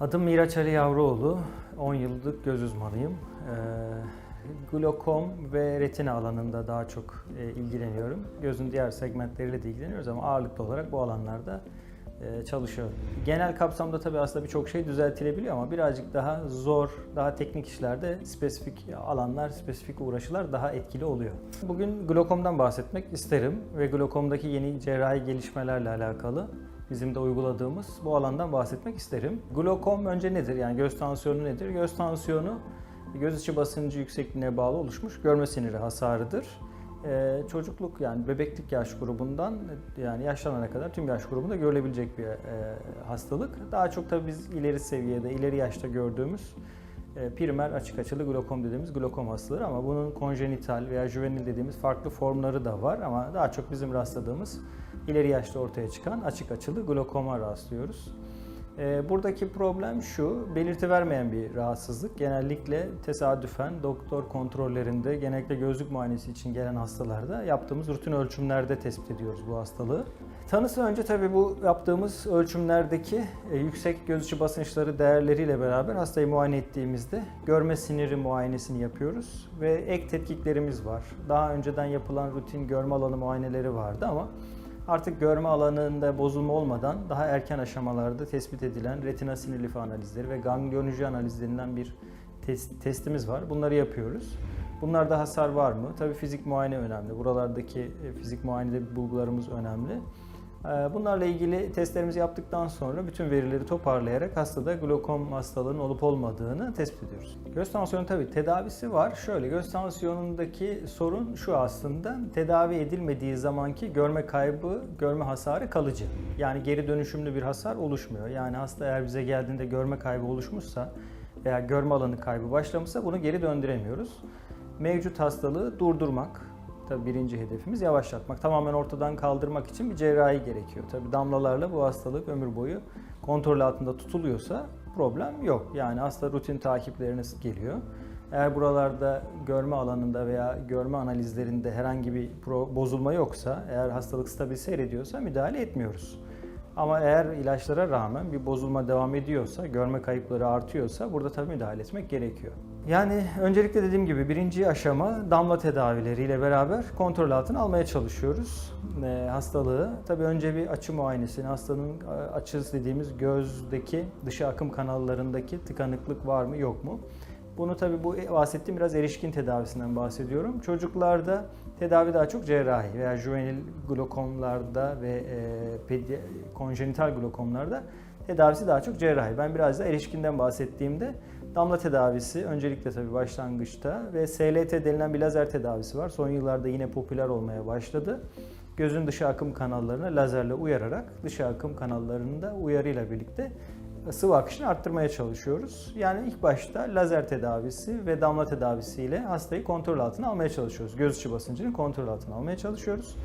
Adım Miraç Ali Yavruoğlu. 10 yıllık göz uzmanıyım. Ee, glokom ve retina alanında daha çok e, ilgileniyorum. Gözün diğer segmentleriyle de ilgileniyoruz ama ağırlıklı olarak bu alanlarda e, çalışıyorum. Genel kapsamda tabii aslında birçok şey düzeltilebiliyor ama birazcık daha zor, daha teknik işlerde spesifik alanlar, spesifik uğraşılar daha etkili oluyor. Bugün glokomdan bahsetmek isterim ve glokomdaki yeni cerrahi gelişmelerle alakalı bizim de uyguladığımız bu alandan bahsetmek isterim. Glokom önce nedir? Yani göz tansiyonu nedir? Göz tansiyonu göz içi basıncı yüksekliğine bağlı oluşmuş görme siniri hasarıdır. Ee, çocukluk yani bebeklik yaş grubundan yani yaşlanana kadar tüm yaş grubunda görülebilecek bir e, hastalık. Daha çok tabii biz ileri seviyede, ileri yaşta gördüğümüz e, primer açık açılı glokom dediğimiz glokom hastaları ama bunun konjenital veya juvenil dediğimiz farklı formları da var ama daha çok bizim rastladığımız ileri yaşta ortaya çıkan açık açılı glokoma rastlıyoruz. E, buradaki problem şu, belirti vermeyen bir rahatsızlık. Genellikle tesadüfen doktor kontrollerinde, genellikle gözlük muayenesi için gelen hastalarda yaptığımız rutin ölçümlerde tespit ediyoruz bu hastalığı. Tanısı önce tabii bu yaptığımız ölçümlerdeki e, yüksek göz içi basınçları değerleriyle beraber hastayı muayene ettiğimizde görme siniri muayenesini yapıyoruz ve ek tetkiklerimiz var. Daha önceden yapılan rutin görme alanı muayeneleri vardı ama Artık görme alanında bozulma olmadan daha erken aşamalarda tespit edilen retina sinir lifi analizleri ve ganglionoji analizlerinden bir test, testimiz var. Bunları yapıyoruz. Bunlarda hasar var mı? Tabii fizik muayene önemli. Buralardaki e, fizik muayenede bulgularımız önemli. E, Bunlarla ilgili testlerimizi yaptıktan sonra bütün verileri toparlayarak hastada glokom hastalığının olup olmadığını tespit ediyoruz. Göz tansiyonu tabii tedavisi var. Şöyle göz tansiyonundaki sorun şu aslında tedavi edilmediği zamanki görme kaybı, görme hasarı kalıcı. Yani geri dönüşümlü bir hasar oluşmuyor. Yani hasta eğer bize geldiğinde görme kaybı oluşmuşsa veya görme alanı kaybı başlamışsa bunu geri döndüremiyoruz. Mevcut hastalığı durdurmak, Tabii birinci hedefimiz yavaşlatmak. Tamamen ortadan kaldırmak için bir cerrahi gerekiyor. Tabii damlalarla bu hastalık ömür boyu kontrol altında tutuluyorsa problem yok. Yani hasta rutin takiplerine geliyor. Eğer buralarda görme alanında veya görme analizlerinde herhangi bir bozulma yoksa, eğer hastalık stabil seyrediyorsa müdahale etmiyoruz. Ama eğer ilaçlara rağmen bir bozulma devam ediyorsa, görme kayıpları artıyorsa burada tabii müdahale etmek gerekiyor. Yani öncelikle dediğim gibi birinci aşama damla tedavileriyle beraber kontrol altına almaya çalışıyoruz e, hastalığı. Tabii önce bir açı muayenesini, hastanın e, açısı dediğimiz gözdeki dışa akım kanallarındaki tıkanıklık var mı yok mu? Bunu tabii bu bahsettiğim biraz erişkin tedavisinden bahsediyorum. Çocuklarda tedavi daha çok cerrahi veya juvenil glokomlarda ve e, konjenital glokomlarda tedavisi daha çok cerrahi. Ben biraz da erişkinden bahsettiğimde damla tedavisi öncelikle tabii başlangıçta ve SLT denilen bir lazer tedavisi var. Son yıllarda yine popüler olmaya başladı. Gözün dışa akım kanallarına lazerle uyararak dışa akım kanallarını da uyarıyla birlikte sıvı akışını arttırmaya çalışıyoruz. Yani ilk başta lazer tedavisi ve damla tedavisiyle hastayı kontrol altına almaya çalışıyoruz. Göz içi basıncını kontrol altına almaya çalışıyoruz.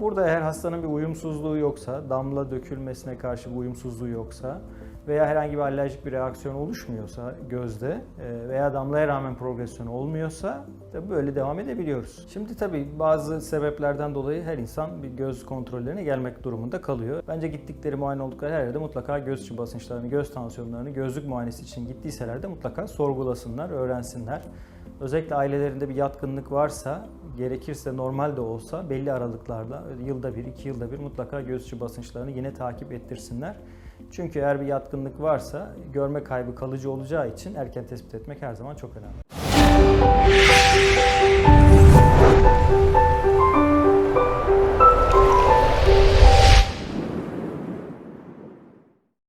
Burada eğer hastanın bir uyumsuzluğu yoksa, damla dökülmesine karşı bir uyumsuzluğu yoksa veya herhangi bir alerjik bir reaksiyon oluşmuyorsa gözde e, veya damlaya rağmen progresyon olmuyorsa tabii böyle devam edebiliyoruz. Şimdi tabii bazı sebeplerden dolayı her insan bir göz kontrollerine gelmek durumunda kalıyor. Bence gittikleri muayene oldukları her yerde mutlaka göz içi basınçlarını, göz tansiyonlarını gözlük muayenesi için gittiyseler de mutlaka sorgulasınlar, öğrensinler. Özellikle ailelerinde bir yatkınlık varsa gerekirse normal de olsa belli aralıklarla yılda bir, iki yılda bir mutlaka göz içi basınçlarını yine takip ettirsinler. Çünkü eğer bir yatkınlık varsa görme kaybı kalıcı olacağı için erken tespit etmek her zaman çok önemli.